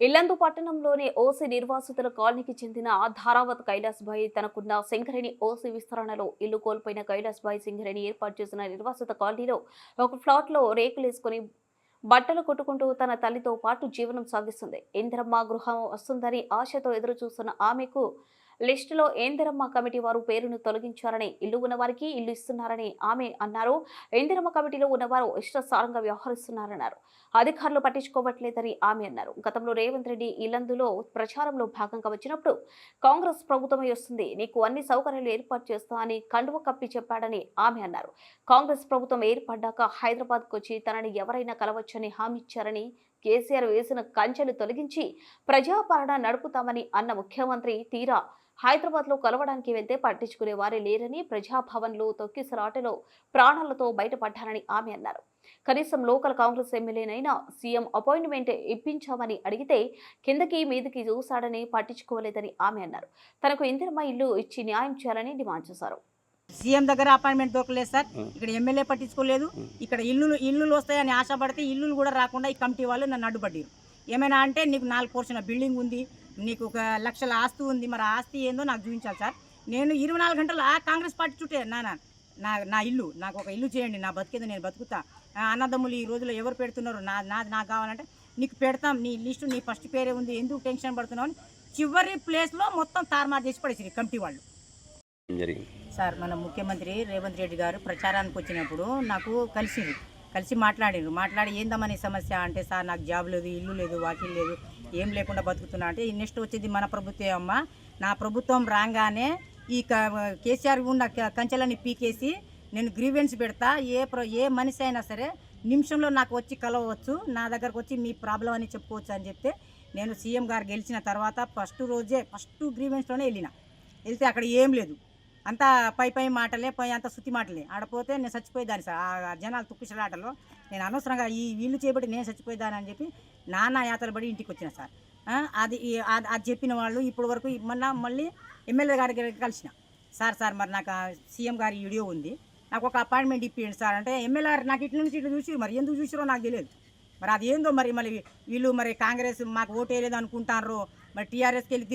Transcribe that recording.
ఇల్లందు పట్టణంలోని ఓసీ నిర్వాసితుల కాలనీకి చెందిన ధారావత్ కైలాస్ భాయ్ తనకున్న సింగరేణి ఓసీ విస్తరణలో ఇల్లు కోల్పోయిన కైలాస్ భాయ్ సింగరేణి ఏర్పాటు చేసిన నిర్వాసిత కాలనీలో ఒక ఫ్లాట్లో రేకులేసుకుని బట్టలు కొట్టుకుంటూ తన తల్లితో పాటు జీవనం సాగిస్తుంది. ఇంద్రమ్మ గృహం వస్తుందని ఆశతో ఎదురు చూస్తున్న ఆమెకు లిస్టులో ఏందిరమ్మ కమిటీ వారు పేరును తొలగించారని ఇల్లు ఉన్నవారికి ఇల్లు ఇస్తున్నారని ఆమె అన్నారు. ఏందిరమ్మ కమిటీలో ఉన్నవారు ఇష్టసారంగా వ్యవహరిస్తున్నారన్నారు. అధికారులు పట్టించుకోవట్లేదని ఆమె అన్నారు. గతంలో రేవంత్ రెడ్డి ఇల్లందులో ప్రచారంలో భాగంగా వచ్చినప్పుడు కాంగ్రెస్ ప్రభుత్వమే వస్తుంది నీకు అన్ని సౌకర్యాలు ఏర్పాటు చేస్తా అని కండువ కప్పి చెప్పాడని ఆమె అన్నారు. కాంగ్రెస్ ప్రభుత్వం ఏర్పడ్డాక హైదరాబాద్కు వచ్చి తనని ఎవరైనా కలవచ్చని హామీ ఇచ్చారని కేసీఆర్ వేసిన కంచెలు తొలగించి ప్రజాపాలన నడుపుతామని అన్న ముఖ్యమంత్రి తీరా హైదరాబాద్లో కలవడానికి వెళ్తే పట్టించుకునే వారే లేరని ప్రజాభవన్లో తొక్కిసలాటలో ప్రాణాలతో బయటపడ్డారని ఆమె అన్నారు. కనీసం లోకల్ కాంగ్రెస్ ఎమ్మెల్యేనైనా సీఎం అపాయింట్మెంట్ ఇప్పించామని అడిగితే కిందకి మీదకి చూశాడని పట్టించుకోలేదని ఆమె అన్నారు. తనకు ఇందిరమ్మ ఇల్లు ఇచ్చి న్యాయం చేయాలని డిమాండ్ చేశారు. సీఎం దగ్గర అపాయింట్మెంట్ దొరకలేదు సార్. ఇక్కడ ఎమ్మెల్యే పట్టించుకోలేదు. ఇక్కడ ఇల్లులు ఇల్లులు వస్తాయని ఆశపడితే ఇల్లులు కూడా రాకుండా ఈ కమిటీ వాళ్ళు నన్ను అడ్డుపడ్డారు. ఏమైనా అంటే నీకు నాలుగు పోర్షన్ బిల్డింగ్ ఉంది నీకు ఒక లక్షల ఆస్తి ఉంది మరి ఆస్తి ఏందో నాకు చూపించాలి సార్. నేను ఇరవై నాలుగు గంటలు ఆ కాంగ్రెస్ పార్టీ చుట్టే నా నా నా ఇల్లు నాకు ఒక ఇల్లు చేయండి నా బతికేది నేను బతుకుతా. అన్నదమ్ములు ఈ రోజుల్లో ఎవరు పెడుతున్నారు? నా నాది నాకు కావాలంటే నీకు పెడతాం నీ లిస్టు నీ ఫస్ట్ పేరే ఉంది ఎందుకు టెన్షన్ పడుతున్నావు అని చివరి ప్లేస్లో మొత్తం తారుమారు చేసి పడేసారు ఈ కమిటీ వాళ్ళు. సార్ మన ముఖ్యమంత్రి రేవంత్ రెడ్డి గారు ప్రచారానికి వచ్చినప్పుడు నాకు కలిసింది. కలిసి మాట్లాడారు మాట్లాడి ఏందమ్మని సమస్య అంటే సార్ నాకు జాబ్ లేదు ఇల్లు లేదు వాకిల్ లేదు ఏం లేకుండా బతుకుతున్నా అంటే నెక్స్ట్ వచ్చేది మన ప్రభుత్వం అమ్మ. నా ప్రభుత్వం రాగానే ఈ క- కేసీఆర్ ఉన్న కంచెలని పీకేసి నేను గ్రీవెన్స్ పెడతా. ఏ ప్ర ఏ మనిషి అయినా సరే నిమిషంలో నాకు వచ్చి కలవచ్చు నా దగ్గరకు వచ్చి మీ ప్రాబ్లం అని చెప్పుకోవచ్చు అని చెప్తే నేను సీఎం గారు గెలిచిన తర్వాత ఫస్ట్ రోజే ఫస్ట్ గ్రీవెన్స్లోనే వెళ్ళిన. వెళ్తే అక్కడ ఏం లేదు. అంతా పై పై మాటలే పై అంతా సుత్తి మాటలే. ఆడపోతే నేను చచ్చిపోయేదాన్ని సార్. ఆ జనాలు తుక్కుసలాటలో నేను అనవసరంగా ఈ వీళ్ళు చేపట్టి నేను చచ్చిపోయేదాని అని చెప్పి నాన్న యాత్ర పడి ఇంటికి వచ్చిన సార్. అది అది చెప్పిన వాళ్ళు ఇప్పటి వరకు మొన్న మళ్ళీ ఎమ్మెల్యే గారికి కలిసిన. సార్ సార్ మరి నాకు సీఎం గారి వీడియో ఉంది. నాకు ఒక అపాయింట్మెంట్ ఇప్పించండి సార్ అంటే ఎమ్మెల్యే గారు నాకు ఇట్ల నుంచి ఇట్లా చూసి మరి. ఎందుకు చూసిరో నాకు తెలియదు. మరి అది ఏందో మరి మళ్ళీ వీళ్ళు మరి కాంగ్రెస్ మాకు ఓటు వేయలేదు అనుకుంటారు మరి టీఆర్ఎస్కి వెళ్ళి